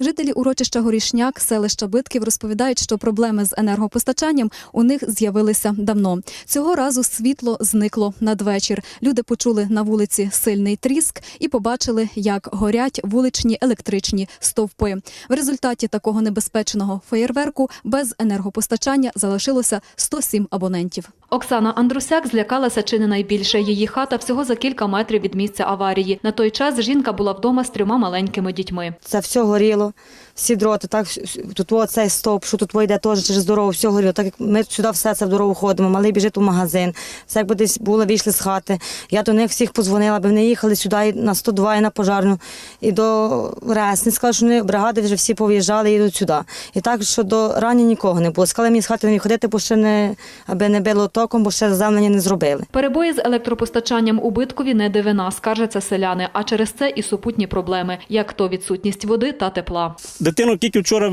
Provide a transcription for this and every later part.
Жителі урочища Горішняк, селища Битків розповідають, що проблеми з енергопостачанням у них з'явилися давно. Цього разу світло зникло надвечір. Люди почули на вулиці сильний тріск і побачили, як горять вуличні електричні стовпи. В результаті такого небезпечного феєрверку без енергопостачання залишилося 107 абонентів. Оксана Андрусяк злякалася чи не найбільше. Її хата всього за кілька метрів від місця аварії. На той час жінка була вдома з трьома маленькими дітьми. Це все горіло, всі дроти, так тут о, цей стовп, що тут йде теж через дорогу, все горіло. Так як ми сюди все це в дорогу ходимо, малий біжить у магазин. Це якби десь було, вийшли з хати. Я до них всіх подзвонила, аби вони їхали сюди і на 102 і на пожарну, і до Ресни. Сказали, що вони бригади вже всі пов'їжджали і сюди. І так, що до рані нікого не було. Сказали мені з хати не ходити, бо ще не аби не било током, бо ще заземлення не зробили. Перебої з електропостачанням у Биткові не дивина, скаржаться селяни, а через це і супутні проблеми, як то відсутність води та тепла. Дитину тільки вчора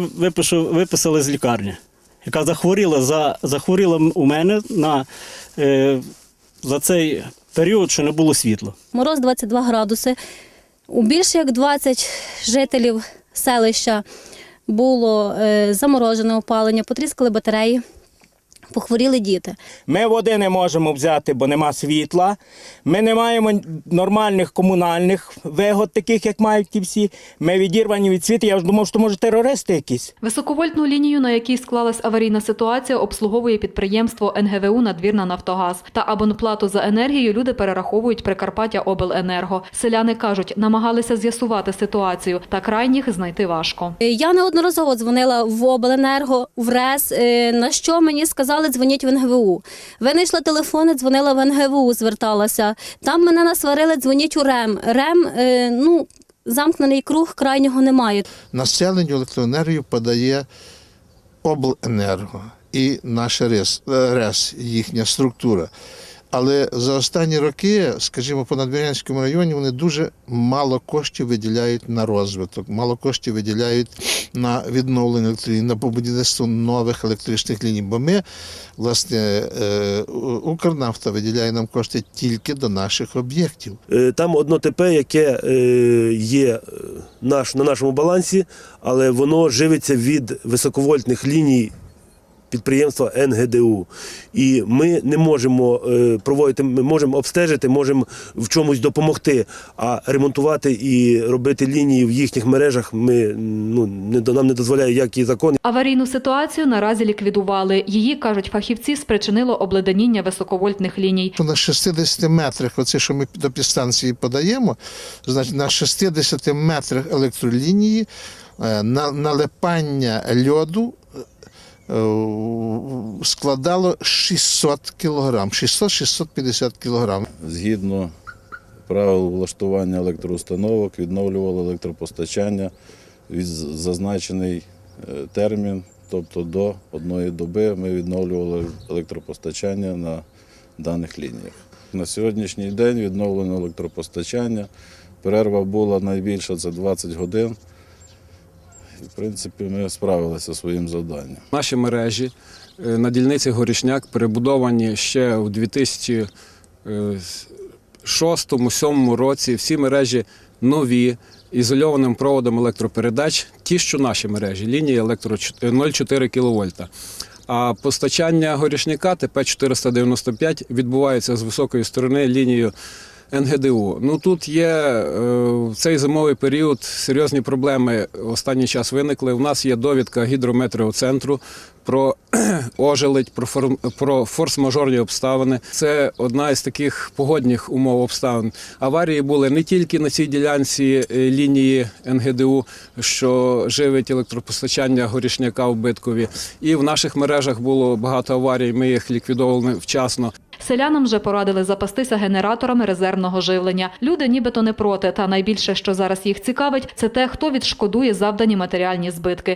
виписали з лікарні, яка захворіла за, захворіла у мене на, е, за цей період, що не було світла. Мороз 22 градуси. У більше як 20 жителів селища було е, заморожене опалення, потріскали батареї, похворіли діти. Ми води не можемо взяти, бо нема світла. Ми не маємо нормальних комунальних вигод, таких, як мають ті всі. Ми відірвані від світу. Я ж думав, що може терористи якісь. Високовольтну лінію, на якій склалась аварійна ситуація, обслуговує підприємство НГВУ Надвірна Нафтогаз. Та абонплату за енергію люди перераховують Прикарпаття Обленерго. Селяни кажуть, намагалися з'ясувати ситуацію, та крайніх знайти важко. Е, Я неодноразово дзвонила в обленерго, в РЕС, е, на що мені сказали, дзвоніть в НГВУ. Винайшла телефони, дзвонила в НГВУ, зверталася. Там мене насварили, дзвоніть у РЕМ. РЕМ, е, ну, замкнений круг, крайнього немає. Населенню електроенергію подає обленерго і наша РЕС, е, РЕС, їхня структура. Але за останні роки, скажімо, по Надвірянському районі вони дуже мало коштів виділяють на розвиток, мало коштів виділяють на відновлення електроліній, на побудівництво нових електричних ліній. Бо ми, власне, е, Укрнафта виділяє нам кошти тільки до наших об'єктів. Е, Там одно ТП, яке е, є наш, на нашому балансі, але воно живиться від високовольтних ліній підприємства НГДУ. І ми не можемо е, проводити, ми можемо обстежити, можемо в чомусь допомогти, а ремонтувати і робити лінії в їхніх мережах ми, ну, не, до- нам не дозволяє як і закон, Аварійну ситуацію наразі ліквідували. Її, кажуть фахівці, спричинило обледеніння високовольтних ліній. На 60 метрах, оце, що ми до підстанції подаємо, значить на 60 метрах електролінії е, на- налипання льоду складало 600 кілограм, 600-650 кілограм. згідно правил влаштування електроустановок відновлювали електропостачання від зазначений е, термін, тобто до одної доби ми відновлювали електропостачання на даних лініях. На сьогоднішній день відновлено електропостачання. Перерва була найбільша це 20 годин. В принципі, ми справилися зі своїм завданням. Наші мережі е, на дільниці Горішняк перебудовані ще у 2006-2007 році. Всі мережі нові, ізольованим проводом електропередач, ті, що наші мережі, лінії електро 0,4 кВт. А постачання горішняка ТП 495 відбувається з високої сторони лінією НГДУ. Ну тут є е, в цей зимовий період серйозні проблеми. Останній час виникли. У нас є довідка гідрометеоцентру про ожеледь, про форс-мажорні обставини. Це одна із таких погодних умов обставин. Аварії були не тільки на цій ділянці е, лінії НГДУ, що живить електропостачання горішняка в Биткові. І в наших мережах було багато аварій. Ми їх ліквідовували вчасно. Селянам вже порадили запастися генераторами резервного живлення. Люди нібито не проти, та найбільше, що зараз їх цікавить, це те, хто відшкодує завдані матеріальні збитки.